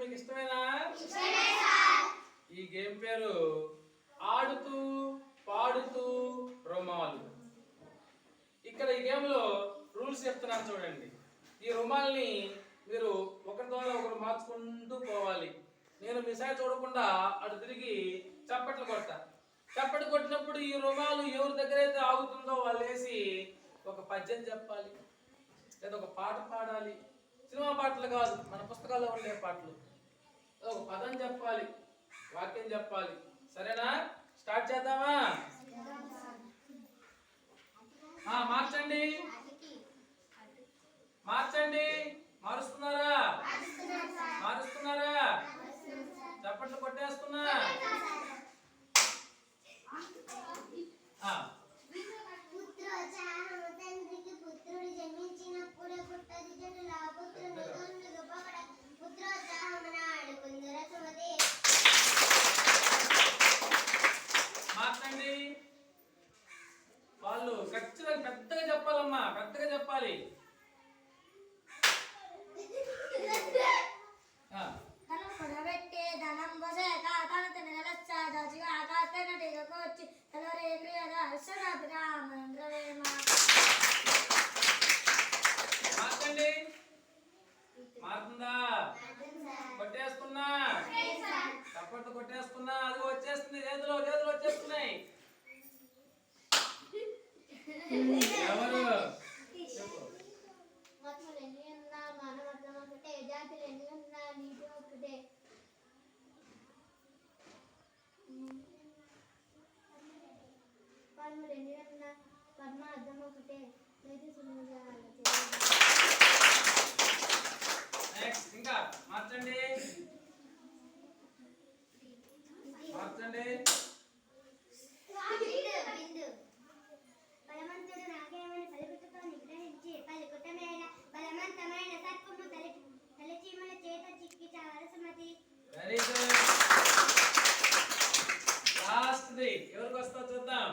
మీకు ఇష్టమేనా ఈ గేమ్ పేరు ఆడుతూ పాడుతూ రుమాలు. ఇక్కడ ఈ గేమ్లో రూల్స్ చెప్తున్నాను చూడండి. ఈ రుమాల్ని మీరు ఒకరి ద్వారా ఒకరు మార్చుకుంటూ పోవాలి. నేను మీ చూడకుండా అటు తిరిగి చప్పట్లు కొట్ట చప్పట్లు కొట్టినప్పుడు ఈ రుమాలు ఎవరి దగ్గర అయితే ఆగుతుందో వాళ్ళు వేసి ఒక పద్యం చెప్పాలి. లేదా ఒక పాట పాడాలి. సినిమా పాటలు కాదు మన పుస్తకాల్లో ఉండే పాటలు. ఒక పదం చెప్పాలి వాక్యం చెప్పాలి. సరేనా? స్టార్ట్ చేద్దామా? మార్చండి వాళ్ళు ఖచ్చితంగా పెద్దగా చెప్పాలమ్మా పెద్దగా చెప్పాలి. అర్థం ఒకటే సులువుగా నెక్స్ట్ ఇంకా మార్చండి. మార్చండి. బిందు బలవంతుడు నాకేమని పలుకుతో నిగ్రహించి. పలుకుటమైన బలవంతమైన సర్పము తలి తలచీమల చేత చిక్కి చావల Sumati. Very good last the ఎవరికి వస్తా చూద్దాం?